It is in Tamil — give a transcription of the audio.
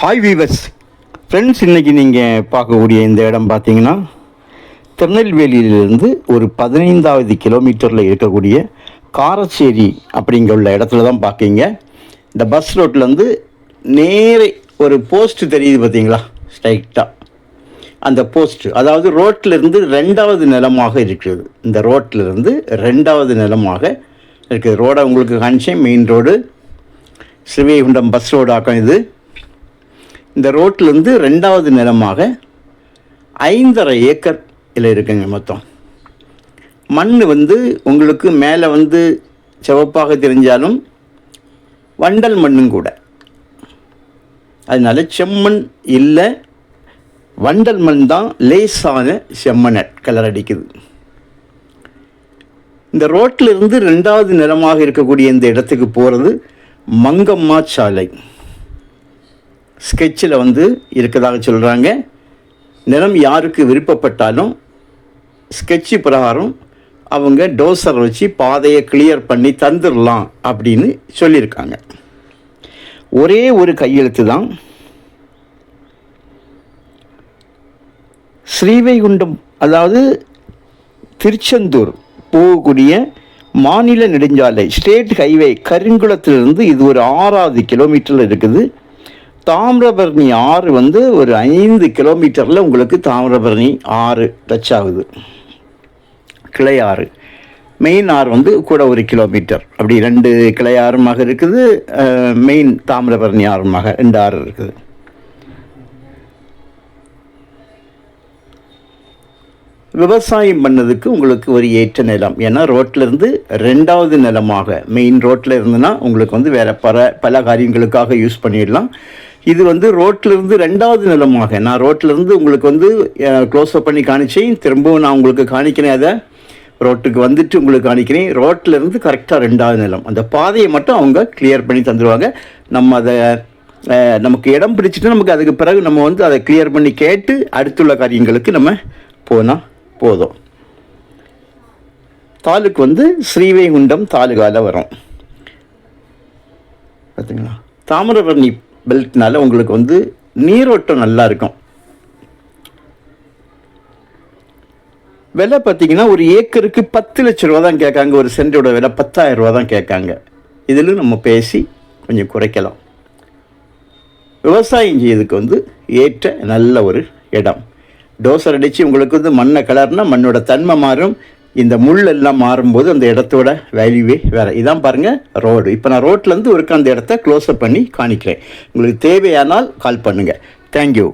ஹாய் வீவர்ஸ் ஃப்ரெண்ட்ஸ் இன்றைக்கி நீங்கள் பார்க்கக்கூடிய இந்த இடம் பார்த்தீங்கன்னா திருநெல்வேலியிலிருந்து ஒரு பதினைந்தாவது கிலோமீட்டரில் இருக்கக்கூடிய காரச்சேரி அப்படிங்கிற உள்ள இடத்துல தான் பார்க்கீங்க. இந்த பஸ் ரோட்லேருந்து நேரே ஒரு போஸ்ட்டு தெரியுது பார்த்தீங்களா? ஸ்ட்ரைட்டாக அந்த போஸ்ட்டு அதாவது ரோட்டில் இருந்து ரெண்டாவது நிலமாக இருக்கிறது. இந்த ரோட்டிலிருந்து ரெண்டாவது நிலமாக இருக்குது. ரோடை உங்களுக்கு காணிச்சேன் மெயின் ரோடு ஸ்ரீவைகுண்டம் பஸ் ரோடாக்கம் இது. இந்த ரோட்டிலேருந்து ரெண்டாவது நிலமாக ஐந்தரை ஏக்கர் இதில் இருக்குங்க மொத்தம். மண் வந்து உங்களுக்கு மேலே வந்து சிவப்பாக தெரிஞ்சாலும் வண்டல் மண்ணும் கூட. அதனால செம்மண் இல்லை வண்டல் மண் தான் லேசான செம்மண் கலர் அடிக்குது. இந்த ரோட்டில் இருந்து ரெண்டாவது நிலமாக இருக்கக்கூடிய இந்த இடத்துக்கு போகிறது மங்கம்மா சாலை. ஸ்கெட்சில் வந்து இருக்கிறதாக சொல்கிறாங்க நிலம் யாருக்கு விருப்பப்பட்டாலும் ஸ்கெட்சு பிரகாரம் அவங்க டோசர் வச்சு பாதையை கிளியர் பண்ணி தந்துடலாம் அப்படின்னு சொல்லியிருக்காங்க. ஒரே ஒரு கையெழுத்து தான் ஸ்ரீவைகுண்டம் அதாவது திருச்செந்தூர் போகக்கூடிய மாநில நெடுஞ்சாலை ஸ்டேட் ஹைவே கருங்குளத்திலிருந்து இது ஒரு ஆறாவது கிலோமீட்டரில் இருக்குது. தாமிரபரணி ஆறு வந்து ஒரு ஐந்து கிலோமீட்டரில் உங்களுக்கு தாமிரபரணி ஆறு டச் ஆகுது. கிளை ஆறு. மெயின் ஆறு வந்து கூட ஒரு கிலோமீட்டர். அப்படி ரெண்டு கிளை ஆறுமாக இருக்குது. மெயின் தாமிரபரணி ஆறுமாக ரெண்டு ஆறு இருக்குது. விவசாயம் பண்ணதுக்கு உங்களுக்கு ஒரு ஏற்ற நிலம். ஏன்னா ரோட்ல இருந்து ரெண்டாவது நிலமாக மெயின் ரோட்டில் இருந்துன்னா உங்களுக்கு வந்து வேறு பல பல காரியங்களுக்காக யூஸ் பண்ணிடலாம். இது வந்து ரோட்டிலிருந்து ரெண்டாவது நிலமாக. நான் ரோட்டிலிருந்து உங்களுக்கு வந்து க்ளோஸ் அப் பண்ணி காணிச்சேன். திரும்பவும் நான் உங்களுக்கு காணிக்கிறேன் அதை. ரோட்டுக்கு வந்துட்டு உங்களுக்கு காணிக்கிறேன். ரோட்டிலேருந்து இருந்து கரெக்டாக ரெண்டாவது நிலம். அந்த பாதையை மட்டும் அவங்க கிளியர் பண்ணி தந்துடுவாங்க நம்ம அதை நமக்கு இடம் பிடிச்சிட்டு நமக்கு அதுக்கு பிறகு நம்ம வந்து அதை கிளியர் பண்ணி கேட்டு அடுத்துள்ள காரியங்களுக்கு நம்ம போனால் போதும். தாலுக்கு வந்து ஸ்ரீவைகுண்டம் தாலுகாவில் வரும். பார்த்தீங்களா தாமிரபரணி பெல்ட்னால உங்களுக்கு வந்து நீரோட்டம் நல்லா இருக்கும். விலை பார்த்தீங்கன்னா ஒரு ஏக்கருக்கு பத்து லட்ச ரூபா தான் கேட்காங்க. ஒரு சென்டோட விலை பத்தாயிரம் ரூபா தான் கேட்காங்க. இதில் நம்ம பேசி கொஞ்சம் குறைக்கலாம். விவசாயம் செய்யறதுக்கு வந்து ஏற்ற நல்ல ஒரு இடம். டோசர் அடித்து உங்களுக்கு வந்து மண்ணை கலர்னால் மண்ணோட தன்மை மாறும். இந்த முள் எல்லாம் மாறும்போது அந்த இடத்தோட வேல்யூவே வேறு. இதான் பாருங்கள் ரோடு இப்போ நான் ரோட்லேருந்து ஒருக்க அந்த இடத்த க்ளோஸ்அப் பண்ணி காணிக்கிறேன். உங்களுக்கு தேவையானால் கால் பண்ணுங்கள் தேங்க்யூ